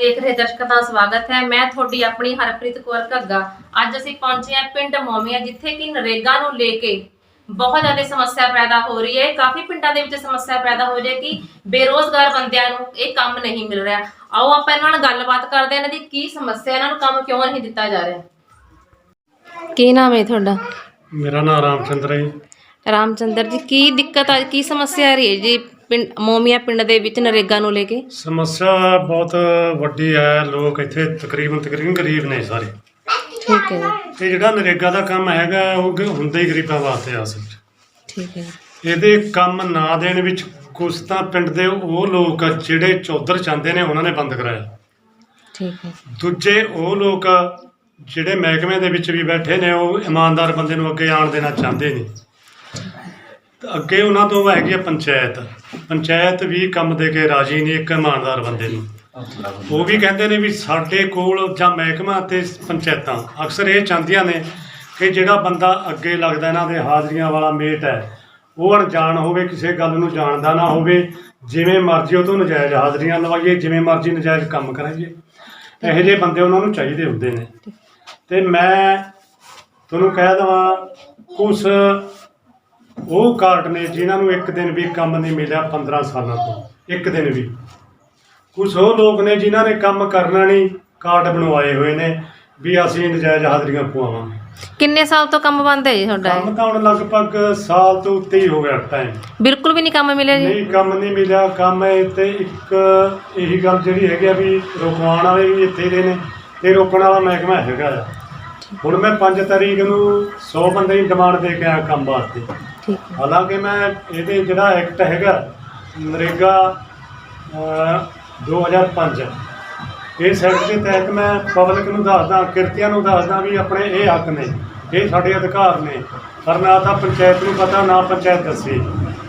ਦੇਖ ਰਹੇ ਦਰਸ਼ਕਾਂ ਦਾ ਸਵਾਗਤ ਹੈ। ਮੈਂ ਤੁਹਾਡੀ ਆਪਣੀ ਹਰਪ੍ਰੀਤ ਕੌਰ ਘੱਗਾ। ਅੱਜ ਅਸੀਂ ਪਹੁੰਚੇ ਹਾਂ ਪਿੰਡ ਮੋਮੀਆ ਜਿੱਥੇ ਕਿ ਨਰੇਗਾ ਨੂੰ ਲੈ ਕੇ ਬਹੁਤ ਜ਼ਿਆਦਾ ਸਮੱਸਿਆ ਪੈਦਾ ਹੋ ਰਹੀ ਹੈ। ਕਾਫੀ ਪਿੰਡਾਂ ਦੇ ਵਿੱਚ ਸਮੱਸਿਆ ਪੈਦਾ ਹੋ ਰਹੀ ਹੈ ਕਿ ਬੇਰੋਜ਼ਗਾਰ ਬੰਦਿਆਂ ਨੂੰ ਇਹ ਕੰਮ ਨਹੀਂ ਮਿਲ ਰਿਹਾ। ਆਓ ਆਪਾਂ ਇਹਨਾਂ ਨਾਲ ਗੱਲਬਾਤ ਕਰਦੇ ਹਾਂ। ਇਹਨਾਂ ਦੀ ਕੀ ਸਮੱਸਿਆ ਇਹਨਾਂ ਨੂੰ ਕੰਮ ਕਿਉਂ ਨਹੀਂ ਦਿੱਤਾ ਜਾ ਰਿਹਾ? ਕੀ ਨਾਮ ਹੈ ਤੁਹਾਡਾ? ਮੇਰਾ ਨਾਮ ਰਾਮਚੰਦਰ ਹੈ ਜੀ। ਰਾਮਚੰਦਰ ਜੀ ਕੀ ਦਿੱਕਤ ਆ ਕੀ ਸਮੱਸਿਆ ਆ ਰਹੀ ਹੈ ਜੀ? ਪਿੰਡ ਮੋਮੀਆ ਪਿੰਡ ਦੇ ਵਿੱਚ ਨਰੇਗਾ ਨੂੰ ਲੈ ਕੇ? ਸਮੱਸਿਆ ਬਹੁਤ ਵੱਡੀ ਹੈ ਲੋਕ ਇੱਥੇ ਤਕਰੀਬਨ ਤਕਰੀਬਨ ਗਰੀਬ ਨੇ ਸਾਰੇ। ਠੀਕ ਹੈ ਜੀ। ਇਹ ਜਿਹੜਾ ਨਰੇਗਾ ਦਾ ਕੰਮ ਹੈਗਾ ਉਹ ਗ- ਹੁੰਦਾ ਹੀ ਗਰੀਬਾਂ ਵਾਸਤੇ ਆ 'ਚ। ਠੀਕ ਹੈ। ਇਹਦੇ ਕੰਮ ਨਾ ਦੇਣ ਵਿੱਚ ਕੁਝ ਤਾਂ ਪਿੰਡ ਦੇ ਉਹ ਲੋਕ ਆ ਜਿਹੜੇ ਚੌਧਰ ਚਾਹੁੰਦੇ ਨੇ ਉਹਨਾਂ ਨੇ ਬੰਦ ਕਰਾਇਆ। ਠੀਕ ਹੈ। ਦੂਜੇ ਉਹ ਲੋਕ ਜਿਹੜੇ ਮਹਿਕਮੇ ਦੇ ਵਿੱਚ ਵੀ ਬੈਠੇ ਨੇ ਉਹ ਇਮਾਨਦਾਰ ਬੰਦੇ ਨੂੰ ਅੱਗੇ ਆਉਣ ਦੇਣਾ ਚਾਹੁੰਦੇ ਨਹੀਂ। ਤਾਂ ਅੱਗੇ ਉਹਨਾਂ ਤੋਂ ਹੈਗੀ ਆ ਪੰਚਾਇਤ। ਪੰਚਾਇਤ ਵੀ ਕੰਮ ਦੇ ਕੇ ਰਾਜੀ ਨਹੀਂ, ਇੱਕ ਇਮਾਨਦਾਰ ਬੰਦੇ ਨੂੰ। ਉਹ ਵੀ ਕਹਿੰਦੇ ਨੇ ਵੀ ਸਾਡੇ ਕੋਲ ਜਾਂ ਮਹਿਕਮਾ ਤੇ ਪੰਚਾਇਤਾਂ। ਅਕਸਰ ਇਹ ਚਾਹੁੰਦੀਆਂ ਨੇ ਕਿ ਜਿਹੜਾ ਬੰਦਾ ਅੱਗੇ ਲੱਗਦਾ, ਇਹਨਾਂ ਦੇ ਹਾਜ਼ਰੀਆਂ ਵਾਲਾ ਮੇਟ ਹੈ, ਉਹ ਅਣਜਾਣ ਹੋਵੇ, ਕਿਸੇ ਗੱਲ ਨੂੰ ਜਾਣਦਾ ਨਾ ਹੋਵੇ। ਜਿਵੇਂ ਮਰਜ਼ੀ ਉਹ ਤੋਂ ਨਜਾਇਜ਼ ਹਾਜ਼ਰੀਆਂ ਲਵਾਈਏ, ਜਿਵੇਂ ਮਰਜ਼ੀ ਨਜਾਇਜ਼ ਕੰਮ ਕਰਾਈਏ। ਇਹੋ ਜਿਹੇ ਬੰਦੇ ਉਹਨਾਂ ਨੂੰ ਚਾਹੀਦੇ ਹੁੰਦੇ ਨੇ। ਤੇ ਮੈਂ ਤੁਹਾਨੂੰ ਕਹਿ ਦਵਾਂ, ਕੁਛ ਉਹ ਕਾਰਡ ਨੇ ਜਿਨ੍ਹਾਂ ਨੂੰ ਇੱਕ ਦਿਨ ਵੀ ਕੰਮ ਨਹੀਂ ਮਿਲਿਆ 15 ਸਾਲਾਂ ਤੋਂ ਇੱਕ ਦਿਨ ਵੀ। ਕੁਛ ਉਹ ਲੋਕ ਨੇ ਜਿਨ੍ਹਾਂ ਨੇ ਕੰਮ ਕਰਨਾ ਨਹੀਂ ਕਾਰਡ ਬਣਵਾਏ ਹੋਏ ਨੇ ਵੀ ਅਸੀਂ ਨਜਾਇਜ਼ ਹਾਜ਼ਰੀਆਂ ਪਵਾਵਾਂਗੇ। ਕਿੰਨੇ ਸਾਲ ਤੋਂ ਕੰਮ ਬੰਦ ਹੈ ਜੀ ਤੁਹਾਡਾ ਕੰਮ ਤਾਂ ਹੁਣ ਲਗਭਗ ਸਾਲ ਤੋਂ ਉੱਤੇ ਹੀ ਹੋ ਗਿਆ ਟਾਈਮ ਬਿਲਕੁਲ ਵੀ ਨਹੀਂ ਕੰਮ ਮਿਲਿਆ ਜੀ? ਨਹੀਂ ਕੰਮ ਨਹੀਂ ਮਿਲਿਆ। ਕੰਮ ਹੈ ਤੇ ਇੱਕ ਇਹੀ ਗੱਲ ਜਿਹੜੀ ਹੈਗੀ ਆ ਵੀ ਰੁਕਵਾਉਣ ਵਾਲੇ ਵੀ ਇੱਥੇ ਦੇ ਨੇ ਤੇ ਰੋਕਣ ਵਾਲਾ ਮਹਿਕਮਾ ਹੈਗਾ ਆ। ਹੁਣ ਮੈਂ 5 ਤਰੀਕ ਨੂੰ 100 ਬੰਦੇ ਦੀ ਡਿਮਾਂਡ ਦੇ ਕੇ ਆਇਆ ਕੰਮ ਵਾਸਤੇ। ਠੀਕ ਹੈ। ਹਾਲਾਂਕਿ ਮੈਂ ਇਹਦੇ ਜਿਹੜਾ ਐਕਟ ਹੈਗਾ ਨਰੇਗਾ ਅਹ, 2005 ਇਸ ਐਕਟ ਦੇ ਤਹਿਤ ਮੈਂ ਪਬਲਿਕ ਨੂੰ ਦੱਸਦਾ ਕਿਰਤੀਆਂ ਨੂੰ ਦੱਸਦਾ ਵੀ ਆਪਣੇ ਇਹ ਹੱਕ ਨੇ ਇਹ ਸਾਡੇ ਅਧਿਕਾਰ ਨੇ। ਪਰ ਨਾ ਤਾਂ ਪੰਚਾਇਤ ਨੂੰ ਪਤਾ ਨਾ ਪੰਚਾਇਤ ਦੱਸੀ।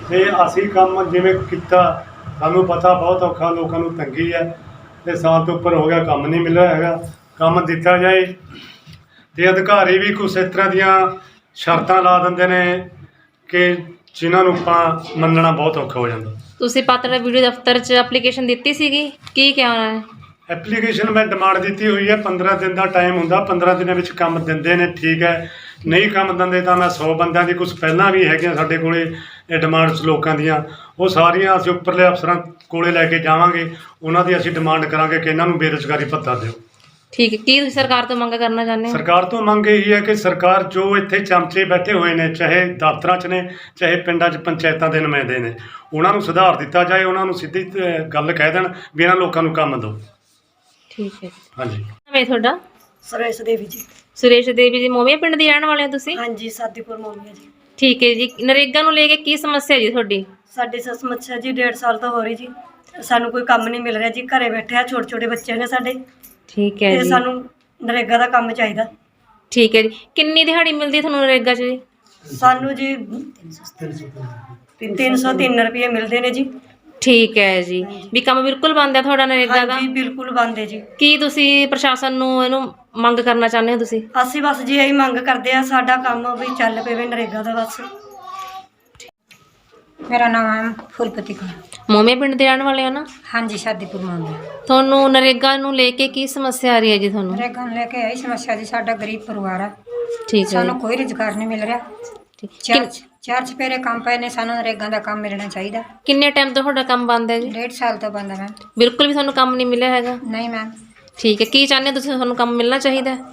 ਤੇ ਅਸੀਂ ਕੰਮ ਜਿਵੇਂ ਕੀਤਾ ਸਾਨੂੰ ਪਤਾ ਬਹੁਤ ਔਖਾ ਲੋਕਾਂ ਨੂੰ ਤੰਗੀ ਹੈ। ਤੇ ਸਾਲ ਤੋਂ ਉੱਪਰ ਹੋ ਗਿਆ ਕੰਮ ਨਹੀਂ ਮਿਲਿਆ ਹੈਗਾ। ਕੰਮ ਦਿੱਤਾ ਜਾਏ। ਤੇ ਅਧਿਕਾਰੀ ਵੀ ਕੁਛ ਇਸ ਤਰ੍ਹਾਂ ਦੀਆਂ ਸ਼ਰਤਾਂ ਲਾ ਦਿੰਦੇ ਨੇ। ਕਿ ਜਿਨ੍ਹਾਂ ਨੂੰ ਆਪਾਂ ਮੰਨਣਾ ਬਹੁਤ ਔਖਾ ਹੋ ਜਾਂਦਾ। ਤੁਸੀਂ ਪਾਤੜਾ ਵੀਡੀਓ ਦਫ਼ਤਰ 'ਚ ਐਪਲੀਕੇਸ਼ਨ ਦਿੱਤੀ ਸੀਗੀ? ਕੀ ਕਿਹਾ ਉਹਨਾਂ ਨੇ? ਐਪਲੀਕੇਸ਼ਨ ਮੈਂ ਡਿਮਾਂਡ ਦਿੱਤੀ ਹੋਈ ਹੈ 15 ਦਿਨ ਦਾ ਟਾਈਮ ਹੁੰਦਾ 15 ਦਿਨਾਂ ਵਿੱਚ ਕੰਮ ਦਿੰਦੇ ਨੇ ਠੀਕ ਹੈ। ਨਹੀਂ ਕੰਮ ਦਿੰਦੇ ਤਾਂ ਮੈਂ 100 ਬੰਦਿਆਂ ਦੀ ਕੁਝ ਪਹਿਲਾਂ ਵੀ ਹੈਗੀਆਂ ਸਾਡੇ ਕੋਲੇ ਇਹ ਡਿਮਾਂਡਸ ਲੋਕਾਂ ਦੀਆਂ। ਉਹ ਸਾਰੀਆਂ ਅਸੀਂ ਉੱਪਰਲੇ ਅਫਸਰਾਂ ਕੋਲੇ ਲੈ ਕੇ ਜਾਵਾਂਗੇ ਉਹਨਾਂ ਦੀ ਅਸੀਂ ਡਿਮਾਂਡ ਕਰਾਂਗੇ ਕਿ ਇਹਨਾਂ ਨੂੰ ਬੇਰੁਜ਼ਗਾਰੀ ਭੱਤਾ ਦਿਓ। ਠੀਕ ਹੈ ਕੀ ਤੁਸੀਂ ਸਰਕਾਰ ਤੋਂ ਮੰਗ ਕਰਨਾ ਚਾਹੁੰਦੇ ਹੋ? ਸਰਕਾਰ ਤੋਂ ਮੰਗ ਇਹੀ ਹੈ ਕਿ ਸਰਕਾਰ ਜੋ ਇੱਥੇ ਚਮਚੇ ਬੈਠੇ ਹੋਏ ਨੇ ਚਾਹੇ ਦਫ਼ਤਰਾਂ 'ਚ ਨੇ ਚਾਹੇ ਪਿੰਡਾਂ 'ਚ ਪੰਚਾਇਤਾਂ ਦੇ ਨੁਮਾਇੰਦੇ ਨੇ ਉਹਨਾਂ ਨੂੰ ਸੁਧਾਰ ਦਿੱਤਾ ਜਾਏ ਉਹਨਾਂ ਨੂੰ ਸਿੱਧੀ ਅਹ, ਗੱਲ ਕਹਿ ਦੇਣ ਵੀ ਇਹਨਾਂ ਲੋਕਾਂ ਨੂੰ ਕੰਮ ਦਿਓ। ਠੀਕ ਹੈ। ਹਾਂਜੀ। ਮੈਂ ਤੁਹਾਡਾ? ਸੁਰੇਸ਼ ਦੇਵੀ ਜੀ। ਸੁਰੇਸ਼ ਦੇਵੀ ਜੀ ਮੋਮੀਆ ਪਿੰਡ ਦੇ ਰਹਿਣ ਵਾਲੇ ਹੋ ਤੁਸੀਂ? ਹਾਂਜੀ ਸਾਦੀਪੁਰ ਮੋਮੀਆ ਜੀ। ਠੀਕ ਹੈ ਜੀ। ਨਰੇਗਾ ਨੂੰ ਲੈ ਕੇ ਕੀ ਸਮੱਸਿਆ ਜੀ ਤੁਹਾਡੀ? ਸਾਡੀ ਸਮੱਸਿਆ ਜੀ 1.5 ਸਾਲ ਤੋਂ ਹੋ ਰਹੀ ਜੀ। ਸਾਨੂੰ ਕੋਈ ਕੰਮ ਨਹੀਂ ਮਿਲ ਰਿਹਾ ਜੀ। ਘਰੇ ਬੈਠੇ ਆ ਛੋਟੇ ਛੋਟੇ ਬੱਚੇ ਨੇ ਸਾਡੇ। ਠੀਕ ਹੈ ਤੇ ਜੀ। ਸਾਨੂੰ ਨਰੇਗਾ ਦਾ ਕੰਮ ਚਾਹੀਦਾ। ਠੀਕ ਹੈ ਜੀ। ਕਿੰਨੀ ਦਿਹਾੜੀ ਮਿਲਦੀ ਹੈ ਤੁਹਾਨੂੰ ਨਰੇਗਾ 'ਚ ਜੀ? ਸਾਨੂੰ ਜੀ 303 ਰੁਪਏ ਮਿਲਦੇ ਨੇ ਜੀ। ਠੀਕ ਹੈ ਜੀ। ਵੀ ਕੰਮ ਬਿਲਕੁਲ ਬੰਦ ਹੈ ਤੁਹਾਡਾ ਨਰੇਗਾ ਦਾ? ਹਾਂਜੀ ਬਿਲਕੁਲ ਬੰਦ ਹੈ ਜੀ। ਕੀ ਤੁਸੀਂ ਪ੍ਰਸ਼ਾਸਨ ਨੂੰ ਇਹਨੂੰ ਮੰਗ ਕਰਨਾ ਚਾਹੁੰਦੇ ਹੋ ਤੁਸੀਂ? ਅਸੀਂ ਬਸ ਜੀ ਇਹੀ ਮੰਗ ਕਰਦੇ ਆ ਸਾਡਾ ਕੰਮ ਵੀ ਚੱਲ ਪਵੇ ਨਰੇਗਾ ਦਾ ਬਸ। ਮੇਰਾ ਨਾਮ ਹੈ ਫੁਲਪਤੀ ਕੌਰ ਮੋਮੀਆ ਪਿੰਡ ਦੇ ਰਹਿਣ ਵਾਲੇ ਹੋ ਨਾ? ਹਾਂਜੀ ਸ਼ਾਦੀਪੁਰ ਮਾਮਲਾ ਤੁਹਾਨੂੰ ਨਰੇਗਾ ਨੂੰ ਲੈ ਕੇ ਕੀ ਸਮੱਸਿਆ ਆ ਰਹੀ ਹੈ ਜੀ ਤੁਹਾਨੂੰ? ਨਰੇਗਾ ਨੂੰ ਲੈ ਕੇ ਆਈ ਸਮੱਸਿਆ ਜੀ ਸਾਡਾ ਗਰੀਬ ਪਰਿਵਾਰ ਹੈ ਠੀਕ ਹੈ ਸਾਨੂੰ ਕੋਈ ਰੁਜ਼ਗਾਰ ਨਹੀਂ ਮਿਲ ਰਿਹਾ। ਜੀ। ਚਾਰ ਕਿੰਨ- ਚਾਰ ਚਪੇਰੇ ਕੰਮ ਪਏ ਨੇ ਸਾਨੂੰ ਨਰੇਗਾ ਦਾ ਕੰਮ ਮਿਲਣਾ ਚਾਹੀਦਾ। ਕਿੰਨੇ ਟਾਈਮ ਤੋਂ ਤੁਹਾਡਾ ਕੰਮ ਬੰਦ ਹੈ ਜੀ? ਡੇਢ ਸਾਲ ਤੋਂ ਬੰਦ ਹੈ ਮੈਮ। ਬਿਲਕੁਲ ਵੀ ਤੁਹਾਨੂੰ ਕੰਮ ਨਹੀਂ ਮਿਲਿਆ ਹੈਗਾ? ਨਹੀਂ ਮੈਮ। ਠੀਕ ਹੈ ਕੀ ਚਾਹੁੰਦੇ ਹੋ ਤੁਸੀਂ? ਤੁਹਾਨੂੰ ਕੰਮ ਮਿਲਣਾ ਚਾਹੀਦਾ? ਹੈ?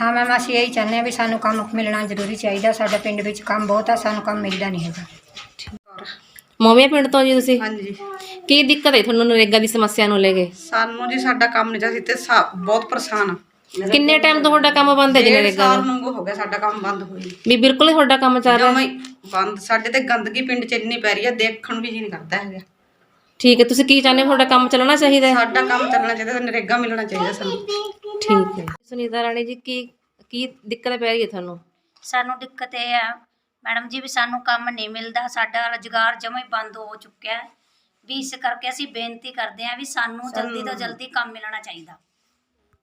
ਹਾਂ ਮੈਮ ਅਸੀਂ ਇਹੀ ਚਾਹੁੰਦੇ ਹਾਂ ਵੀ ਸਾਨੂੰ ਕੰਮ ਮਿਲਣਾ ਜ਼ਰੂਰੀ ਚਾਹੀਦਾ। ਸਾਡੇ ਪਿੰਡ ਵਿੱਚ ਕੰਮ ਬਹੁਤ ਹੈ ਸਾਨੂੰ ਕੰਮ ਮਿਲਦਾ ਨਹੀਂ ਹੈਗਾ। ਮੋਮੀਆ ਪਿੰਡ ਤੋਂ ਜੀ ਤੁਸੀਂ? ਹਾਂਜੀ। ਕੀ ਦਿੱਕਤ ਹੈ ਤੁਹਾਨੂੰ ਨਰੇਗਾ ਦੀ ਸਮੱਸਿਆ ਨੂੰ ਲੈ ਕੇ? ਸਾਨੂੰ ਜੀ ਸਾਡਾ ਕੰਮ ਨਹੀਂ ਚੱਲਦਾ ਤੇ ਸਾ- ਬਹੁਤ ਪਰੇਸ਼ਾਨ ਆ। ਕਿੰਨੇ ਟਾਈਮ ਤੋਂ ਤੁਹਾਡਾ ਕੰਮ ਬੰਦ ਹੈ ਜੀ ਡੇਢ ਨਰੇਗਾ ਸਾਲ ਦਾ? ਮੰਗੋ ਹੋ ਗਿਆ ਸਾਡਾ ਕੰਮ ਬੰਦ ਹੋਈ ਵੀ ਬਿਲਕੁਲ ਹੀ ਤੁਹਾਡਾ ਕੰਮ ਚੱਲ ਰਿਹਾ? ਜਮਾਂ ਹੀ ਬੰਦ। ਸਾਡੇ ਤੇ ਗੰਦਗੀ ਪਿੰਡ ਚ ਇੰਨੀ ਪੈ ਰਹੀ ਆ ਦੇਖਣ ਨੂੰ ਵੀ ਜੀ ਨਹੀਂ ਕਰਦਾ ਹੈਗਾ। ਠੀਕ ਹੈ ਤੁਸੀਂ ਕੀ ਚਾਹੁੰਦੇ ਹੋ? ਤੁਹਾਡਾ ਕੰਮ ਚੱਲਣਾ ਚਾਹੀਦਾ ਹੈ? ਸਾਡਾ ਕੰਮ ਚੱਲਣਾ ਚਾਹੀਦਾ ਤੇ ਨਰੇਗਾ ਮਿਲਣਾ ਚਾਹੀਦਾ ਸਾਨੂੰ। ਠੀਕ ਹੈ। ਸੁਨੀਤਾ ਰਾਣੀ ਜੀ ਕੀ ਕੀ ਦਿੱਕਤ ਪੈ ਰਹੀ ਹੈ ਤੁਹਾਨੂੰ? ਸਾਨੂੰ ਦਿੱਕਤ ਇਹ ਆ ਮੈਡਮ ਜੀ ਵੀ ਸਾਨੂੰ ਕੰਮ ਨਹੀਂ ਮਿਲਦਾ ਸਾਡਾ ਰੁਜ਼ਗਾਰ ਜਮਾਂ ਬੰਦ ਹੋ ਚੁੱਕਿਆ ਹੈ। ਵੀ ਇਸ ਕਰਕੇ ਅਸੀਂ ਬੇਨਤੀ ਕਰਦੇ ਹਾਂ ਵੀ ਸਾਨੂੰ ਜਲਦੀ ਤੋਂ ਜਲਦੀ ਕੰਮ ਮਿਲਣਾ ਚਾਹੀਦਾ।